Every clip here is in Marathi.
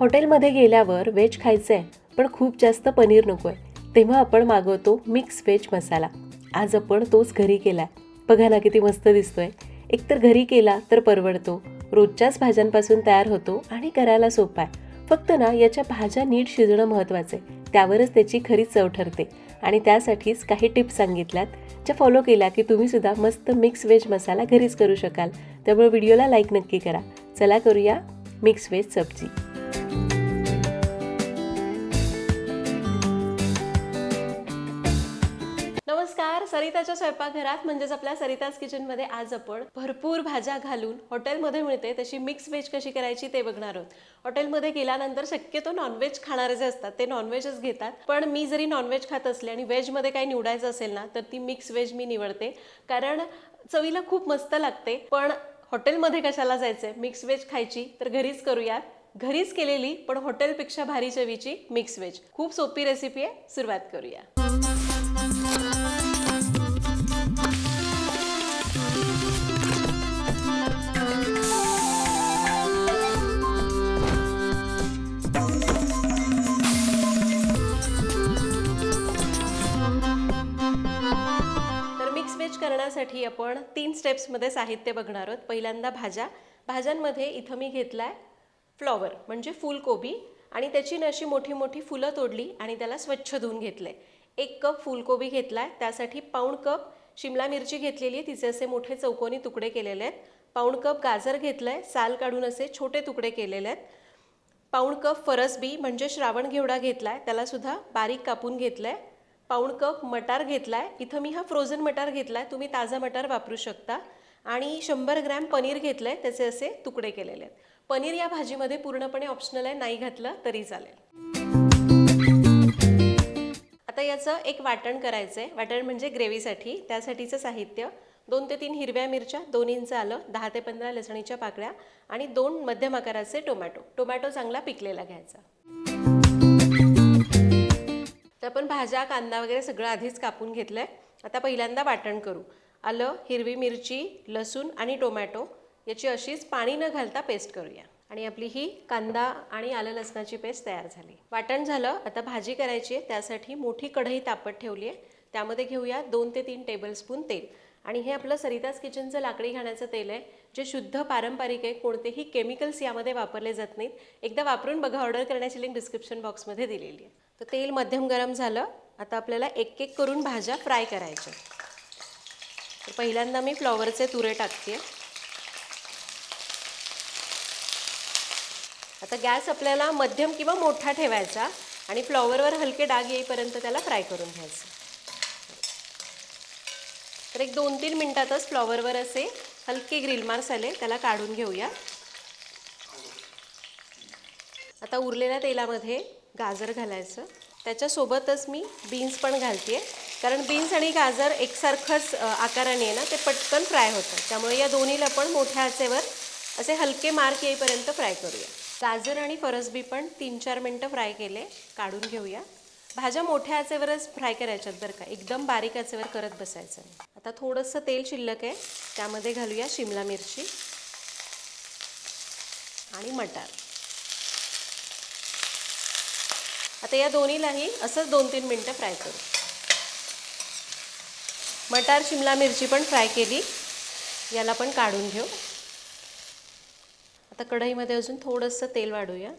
हॉटेलमध्ये गेल्यावर व्हेज खायचं आहे पण खूप जास्त पनीर नको आहे तेव्हा आपण मागवतो मिक्स व्हेज मसाला. आज आपण तोच घरी केला बघा ना किती मस्त दिसतोय. एकतर घरी केला तर परवडतो. रोजच्याच भाज्यांपासून तयार होतो आणि करायला सोपा आहे. फक्त ना याच्या भाज्या नीट शिजणं महत्त्वाचं आहे. त्यावरच त्याची खरी चव ठरते. आणि त्यासाठीच काही टिप्स सांगितल्यात ज्या फॉलो केल्या की तुम्ही सुद्धा मस्त मिक्स व्हेज मसाला घरीच करू शकाल. त्यामुळे व्हिडिओला लाईक नक्की करा. चला करूया मिक्स व्हेज सब्जी. सरिताच्या स्वयंपाकघरात म्हणजेच आपल्या सरिताज किचनमध्ये आज आपण भरपूर भाज्या घालून हॉटेलमध्ये मिळते तशी मिक्स व्हेज कशी करायची ते बघणार आहोत. हॉटेलमध्ये गेल्यानंतर शक्यतो नॉनव्हेज खाणारे जे असतात ते नॉनव्हेजच घेतात. पण मी जरी नॉनव्हेज खात असले आणि व्हेजमध्ये काही निवडायचं असेल ना तर ती मिक्स व्हेज मी निवडते. कारण चवीला खूप मस्त लागते पण हॉटेलमध्ये कशाला जायचंय? मिक्स व्हेज खायची तर घरीच करूयात घरीच केलेली पण हॉटेलपेक्षा भारी चवीची मिक्स व्हेज खूप सोपी रेसिपी आहे सुरुवात करूया. बनवण्यासाठी आपण तीन स्टेप्समध्ये साहित्य बघणार आहोत. पहिल्यांदा भाज्या. भाज्यांमध्ये इथं मी घेतला आहे फ्लॉवर म्हणजे फुलकोबी आणि त्याची ना अशी मोठी मोठी फुलं तोडली आणि त्याला स्वच्छ धुवून आहे एक कप फुलकोबी घेतलाय. त्यासाठी पाऊण कप शिमला मिरची घेतलेली आहे. तिचे असे मोठे चौकोनी तुकडे केलेले आहेत. पाऊण कप गाजर घेतलं आहे साल काढून असे छोटे तुकडे केलेले आहेत. पाऊण कप फरसबी म्हणजे श्रावण घेवडा घेतलाय. आहे त्यालासुद्धा बारीक कापून घेतलं आहे पाऊण कप मटार घेतलाय. इथं मी हा फ्रोझन मटार घेतलाय. तुम्ही ताजा मटार वापरू शकता. आणि शंभर ग्रॅम पनीर घेतलंय. त्याचे असे तुकडे केलेले आहेत. पनीर या भाजीमध्ये पूर्णपणे ऑप्शनल आहे. नाही घातलं तरी चालेल. आता याचं एक वाटण करायचं आहे वाटण म्हणजे ग्रेव्हीसाठी. त्यासाठीचं साहित्य. दोन ते तीन हिरव्या मिरच्या दोन इंच आलं दहा ते पंधरा लसणीच्या पाकळ्या आणि दोन मध्यम आकाराचे टोमॅटो. टोमॅटो चांगला पिकलेला घ्यायचा. तर आपण भाज्या कांदा वगैरे सगळं आधीच कापून घेतलं आहे आता पहिल्यांदा वाटण करू. आलं हिरवी मिरची लसूण आणि टोमॅटो याची अशीच पाणी न घालता पेस्ट करूया. आणि आपली ही कांदा आणि आलं लसणाची पेस्ट तयार झाली. वाटण झालं आता भाजी करायची आहे त्यासाठी मोठी कढई तापत ठेवली आहे. त्यामध्ये घेऊया दोन ते तीन टेबलस्पून तेल. आणि हे आपलं सरिताज किचनचं लाकडी घाण्याचं तेल आहे जे शुद्ध पारंपरिक आहे कोणतेही केमिकल्स यामध्ये वापरले जात नाहीत. एकदा वापरून बघा ऑर्डर करण्याची लिंक डिस्क्रिप्शन बॉक्समध्ये दिलेली आहे. तर तेल मध्यम गरम झालं. आता आपल्याला एक एक करून भाज्या फ्राय करायच्या. तर पहिल्यांदा मी फ्लॉवरचे तुरे टाकते. आता गॅस आपल्याला मध्यम किंवा मोठा ठेवायचा आणि फ्लॉवरवर हलके डाग येईपर्यंत त्याला फ्राय करून घ्यायचं. तर एक दोन तीन मिनटातच फ्लॉवरवर असे हलके ग्रिल मार्क्स आले त्याला काढून घेऊया. आता उरलेल्या तेलामध्ये गाजर घालायचं. त्याच्यासोबतच मी बीन्स पण घालते आहे कारण बीन्स आणि गाजर एकसारखंच आकाराने आहे ना ते पटकन फ्राय होतं त्यामुळे या दोन्हीला पण मोठ्या आचेवर असे हलके मार्क येईपर्यंत फ्राय करूया. गाजर आणि फरसबी पण तीन चार मिनटं फ्राय केले काढून घेऊया. भाज्या मोठ्या आचेवरच फ्राय करायच्यात बरं का. एकदम बारीक आचेवर करत बसायचं. आता थोडंसं तेल शिल्लक आहे. त्यामध्ये घालूया शिमला मिरची आणि मटार. आता या दोन्हीलाही असंच दोन तीन मिनटं फ्राय करू. मटार शिमला मिरची पण फ्राय केली. याला पण काढून घेऊ. आता कढईमध्ये अजून थोडंसं तेल वाढूया.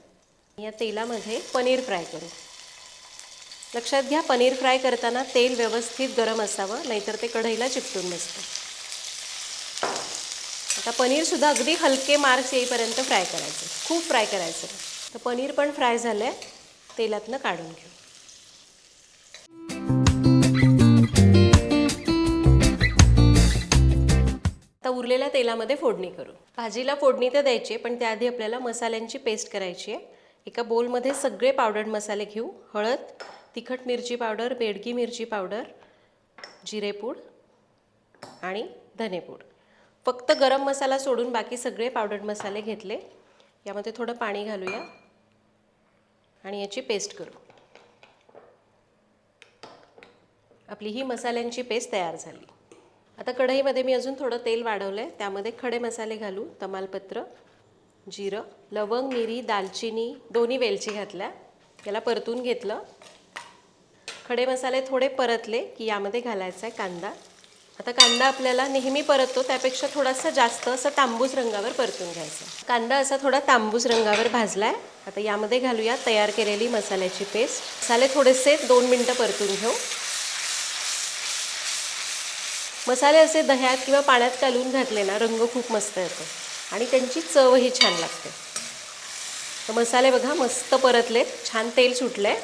या तेलामध्ये पनीर फ्राय करू. लक्षात घ्या पनीर फ्राय करताना तेल व्यवस्थित गरम असावं नाहीतर ते कढईला चिकटून बसतं. आता पनीरसुद्धा अगदी हलके मार्क्स येईपर्यंत फ्राय करायचं. खूप फ्राय करायचं. तर पनीर पण फ्राय झालं आहे तेलातनं काढून घेऊ. आता उरलेल्या तेलामध्ये फोडणी करू. भाजीला फोडणी तर द्यायची आहे, पण त्याआधी आपल्याला मसाल्यांची पेस्ट करायची आहे. एका बोलमध्ये सगळे पावडर्ड मसाले घेऊ. हळद तिखट मिरची पावडर बेडगी मिरची पावडर जिरेपूड आणि धनेपूड. फक्त गरम मसाला सोडून बाकी सगळे पावडर्ड मसाले घेतले. यामध्ये थोडं पाणी घालूया. आणि याची पेस्ट करू. आपली ही मसाल्यांची पेस्ट तयार झाली. आता कढईमध्ये मी अजून थोडं तेल वाढवलं आहे त्यामध्ये खडे मसाले घालू तमालपत्र जिरं लवंग मिरी दालचिनी दोन्ही वेलची घातल्या. याला परतून घेतलं. खडे मसाले थोडे परतले की यामध्ये घालायचा आहे कांदा. आता कांदा आपल्याला नेहमी परततो त्यापेक्षा थोडासा जास्त असं तांबूस रंगावर परतून घ्यायचा. कांदा असा थोडा तांबूस रंगावर भाजलाय. आता यामध्ये घालूया तयार केलेली मसाल्याची पेस्ट. मसाले थोडेसे दोन मिनटं परतून घेऊ. मसाले असे दह्यात किंवा पाण्यात घालून घातले ना रंग खूप मस्त येतो आणि त्यांची चवही छान लागते. तर मसाले बघा मस्त परतलेत छान तेल सुटले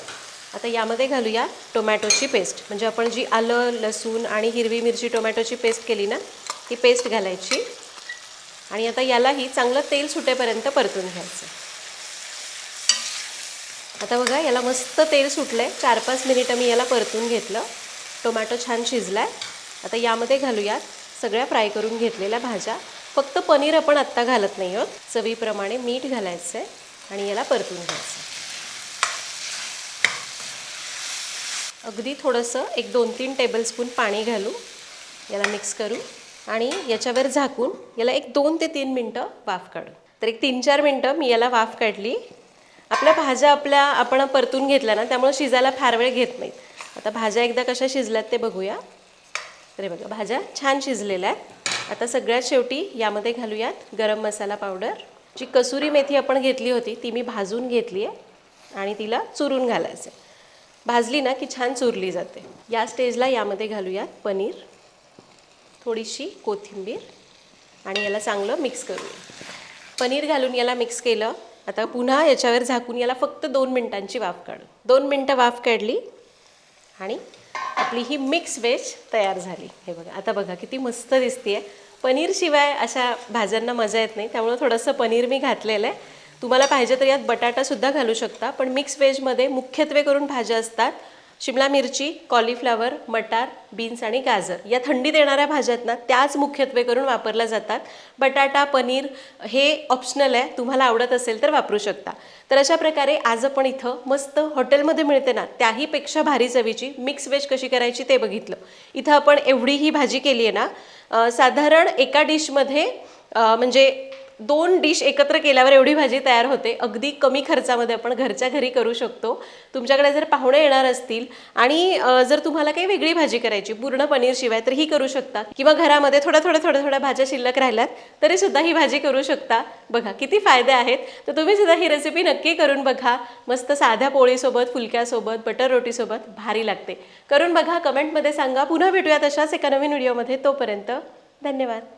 आता यामध्ये घालूया टोमॅटोची पेस्ट. म्हणजे आपण जी आलं लसूण आणि हिरवी मिरची टोमॅटोची पेस्ट केली ना ती पेस्ट घालायची. आणि आता यालाही चांगलं तेल सुटेपर्यंत परतून घ्यायचं. आता बघा याला मस्त तेल सुटलं आहे चार पाच मिनिटं मी याला परतून घेतलं. टोमॅटो छान शिजलाय. आता यामध्ये घालूयात सगळ्या फ्राय करून घेतलेल्या भाज्या. फक्त पनीर आपण आत्ता घालत नाही आहोत. चवीप्रमाणे मीठ घालायचं आहे आणि याला परतून घ्यायचं अगदी थोडंसं एक दोन तीन टेबलस्पून पाणी घालू. याला मिक्स करू आणि याच्यावर झाकून याला एक दोन ते तीन मिनटं वाफ काढू. तर एक तीन चार मिनटं मी याला वाफ काढली. आपल्या भाज्या आपल्या आपण परतून घेतल्या ना त्यामुळे शिजायला फार वेळ घेत नाहीत. आता भाज्या एकदा कशा शिजल्यात ते बघूया. अरे बघा भाज्या छान शिजलेल्या आहेत. आता सगळ्यात शेवटी यामध्ये घालूयात गरम मसाला पावडर. जी कसुरी मेथी आपण घेतली होती ती मी भाजून घेतली आहे आणि तिला चुरून घालायचं आहे भाजली ना की छान चुरली जाते. या स्टेजला यामध्ये घालूयात पनीर थोडीशी कोथिंबीर आणि याला चांगलं मिक्स करूया. पनीर घालून याला मिक्स केलं आता पुन्हा याच्यावर झाकून याला फक्त दोन मिनटांची वाफ काढू. दोन मिनटं वाफ काढली आणि आपली ही मिक्स वेज तयार झाली. हे बघा आता बघा किती मस्त दिसते आहे पनीरशिवाय अशा भाज्यांना मजा येत नाही त्यामुळं थोडंसं पनीर मी घातलेलं आहे. तुम्हाला पाहिजे तर यात बटाटासुद्धा घालू शकता पण मिक्स व्हेजमध्ये मुख्यत्वे करून भाज्या असतात. शिमला मिरची कॉलीफ्लावर मटार बीन्स आणि गाजर. या थंडी देणाऱ्या भाज्यात ना त्याच मुख्यत्वे करून वापरल्या जातात. बटाटा पनीर हे ऑप्शनल आहे. तुम्हाला आवडत असेल तर वापरू शकता. तर अशा प्रकारे आज आपण इथं मस्त हॉटेलमध्ये मिळते ना त्याहीपेक्षा भारी चवीची मिक्स वेज कशी करायची ते बघितलं. इथं आपण एवढी ही भाजी केली आहे ना साधारण एका डिशमध्ये म्हणजे दोन डिश एकत्र केल्यावर एवढी भाजी तयार होते. अगदी कमी खर्चामध्ये आपण घरच्या घरी करू शकतो. तुमच्याकडे जर पाहुणे येणार असतील आणि जर तुम्हाला काही वेगळी भाजी करायची पूर्ण पनीर शिवाय तर ही करू शकता. किंवा घरामध्ये थोड्या थोड्या थोड्या थोड्या भाज्या शिल्लक राहिल्यात तरी सुद्धा ही भाजी करू शकता. बघा किती फायदे आहेत. तर तुम्ही सुद्धा ही रेसिपी नक्की करून बघा. मस्त साध्या पोळीसोबत फुलक्यासोबत बटर रोटीसोबत भारी लागते. करून बघा कमेंटमध्ये सांगा. पुन्हा भेटूयात अशाच एका नवीन व्हिडिओमध्ये तोपर्यंत धन्यवाद.